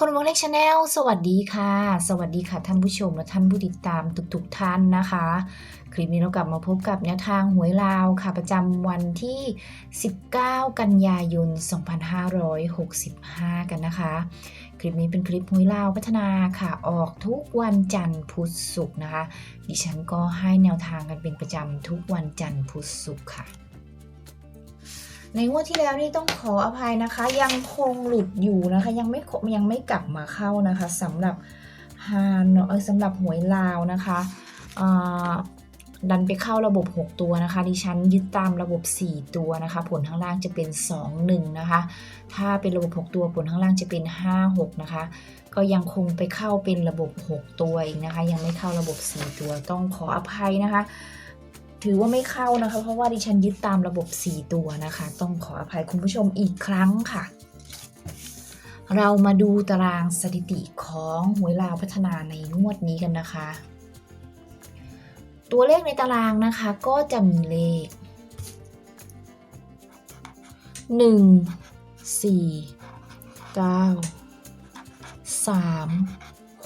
คนวงเล็กชาแนลสวัสดีค่ะ สวัสดีค่ะท่านผู้ชมและท่านผู้ติดตามทุกๆท่านนะคะ คลิปนี้เรากลับมาพบกับแนวทางหวยลาวค่ะ ประจำวันที่ 19 กันยายน 2565 กันนะคะ คลิปนี้เป็นคลิปหวยลาวพัฒนาค่ะ ออกทุกวันจันทร์พุธศุกร์นะคะ ดิฉันก็ให้แนวทางกันเป็นประจำทุกวันจันทร์พุธศุกร์ค่ะ ในงวดที่แล้วนี่ต้องขออภัยนะคะ ยังคงหลุดอยู่นะคะ ยังไม่ยังไม่กลับมาเข้านะคะสำหรับฮานเออสำหรับหวยลาวนะคะดันไปเข้าระบบ 6 ตัวนะคะ ดิฉันยึดตามระบบ 4 ตัวนะคะ ผลข้างล่างจะเป็น 2 1 นะคะ ถ้าเป็นระบบ 6 ตัวผลข้างล่างจะเป็น 5 6 นะคะ ก็ยังคงไปเข้าเป็นระบบ 6 ตัวอีกนะคะ ยังไม่เข้าระบบ 4 ตัวต้องขออภัยนะคะ ถือว่าไม่เข้านะคะ เพราะว่าดิฉันยึดตามระบบ 4 ตัวนะคะ ต้องขออภัยคุณผู้ชมอีกครั้งค่ะ เรามาดูตารางสถิติของหวยลาวพัฒนาในงวดนี้กันนะคะ ตัวเลขในตารางนะคะก็จะมีเลข 1 4 9 3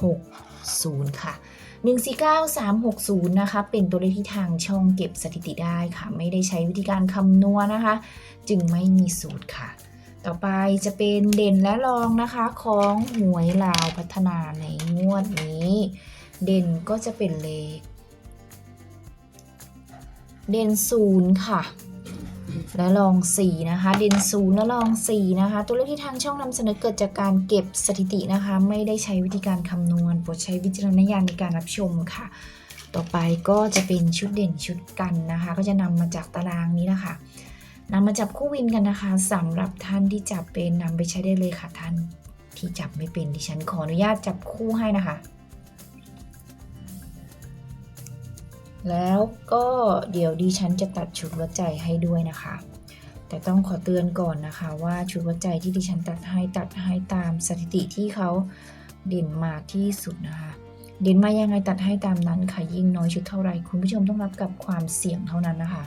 6 0 ค่ะ 149360 นะคะ เป็นตัวเลขที่ทางช่องเก็บสถิติได้ค่ะ ไม่ได้ใช้วิธีการคำนวณนะคะ จึงไม่มีสูตรค่ะ ต่อไปจะเป็นเด่นและรองนะคะของหวยลาวพัฒนาในงวดนี้ เด่นก็จะเป็นเลข เด่นศูนย์ค่ะ และลอง 4 นะคะ เด่นศูนย์และลอง 4 นะคะ ตัวเลขที่ทางช่องนำเสนอเกิดจากการเก็บสถิตินะคะ ไม่ได้ใช้วิธีการคำนวณโปรดใช้วิจารณญาณในการรับชมค่ะ ต่อไปก็จะเป็นชุดเด่นชุดกันนะคะ ก็จะนำมาจากตารางนี้นะคะนำมาจับคู่วินกันนะคะสำหรับท่านที่จับเป็นนำไปใช้ได้เลยค่ะท่านที่จับไม่เป็นดิฉันขออนุญาตจับคู่ให้นะคะ แล้วก็เดี๋ยวดิฉันจะตัดชุดวัดใจให้ด้วยนะคะ แต่ต้องขอเตือนก่อนนะคะ ว่าชุดวัดใจที่ดิฉันตัดให้ตัดให้ตามสถิติที่เขาเด่นมาที่สุดนะคะ เด่นมายังไงตัดให้ตามนั้นค่ะยิ่งน้อยชุดเท่าไหร่คุณผู้ชมต้องรับกับความเสี่ยงเท่านั้นนะคะ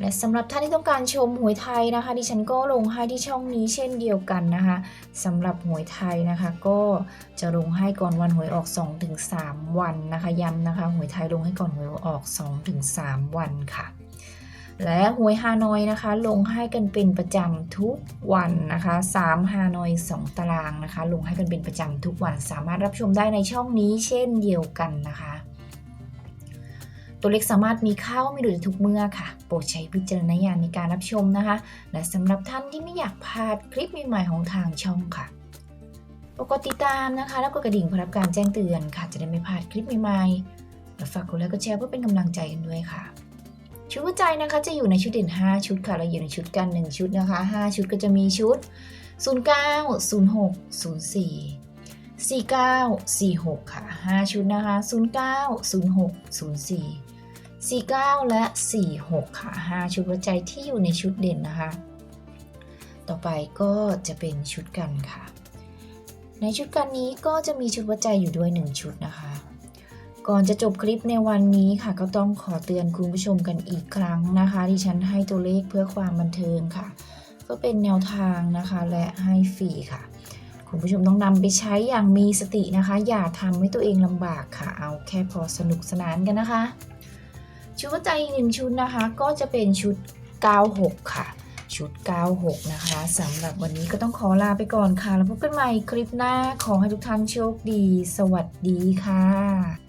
และสำหรับท่านที่ต้องการชมหวยไทยนะคะ ดิฉันก็ลงให้ที่ช่องนี้เช่นเดียวกันนะคะสำหรับหวยไทยนะคะ ก็จะลงให้ก่อนวันหวยออก 2-3 วันนะคะย้ำนะคะหวยไทยลงให้ก่อนหวยออก 2-3 วันค่ะ และหวยฮานอยนะคะ ลงให้กันเป็นประจำทุกวันนะคะ3ฮานอย 2 ตารางนะคะ ลงให้กันเป็นประจำทุกวันสามารถรับชมได้ในช่องนี้เช่นเดียวกันนะคะ ตัวเลขสามารถมีเข้าไม่หลุดทุกเมื่อค่ะ โปรดใช้วิจารณญาณในการรับชมนะคะ และสำหรับท่านที่ไม่อยากพลาดคลิปใหม่ๆของทางช่องค่ะปกดติดตามนะคะ แล้วก็กระดิ่งเพื่อรับการแจ้งเตือนค่ะ จะได้ไม่พลาดคลิปใหม่ๆและฝากกดไลค์กดแชร์เพื่อเป็นกำลังใจกันด้วยค่ะชุดหัวใจนะคะจะอยู่ในชุดเด่น 5 ชุดค่ะเราอยู่ในชุดกัน 1 ชุดนะคะ 5 ชุดก็จะมีชุด 09 06 04 49 46 ค่ะ 5 ชุดนะคะ 09 06 04 49และ46ค่ะ5ชุดหัวใจที่อยู่ในชุดเด่นนะคะ ต่อไปก็จะเป็นชุดกันค่ะ ในชุดกันนี้ก็จะมีชุดหัวใจอยู่ด้วย 1 ชุดนะคะ ก่อนจะจบคลิปในวันนี้ค่ะ ก็ต้องขอเตือนคุณผู้ชมกันอีกครั้งนะคะที่ฉันให้ตัวเลขเพื่อความบันเทิงค่ะ ก็เป็นแนวทางนะคะและให้ฟรีค่ะคุณผู้ชมต้องนำไปใช้อย่างมีสตินะคะ อย่าทำให้ตัวเองลำบากค่ะ เอาแค่พอสนุกสนานกันนะคะ ชุดหัวใจอีกหนึ่งชุดนะคะ ก็จะเป็นชุด 96 ค่ะ ชุด 96 นะคะสำหรับวันนี้ก็ต้องขอลาไปก่อนค่ะ แล้วพบกันใหม่คลิปหน้าขอให้ทุกท่านโชคดี สวัสดีค่ะ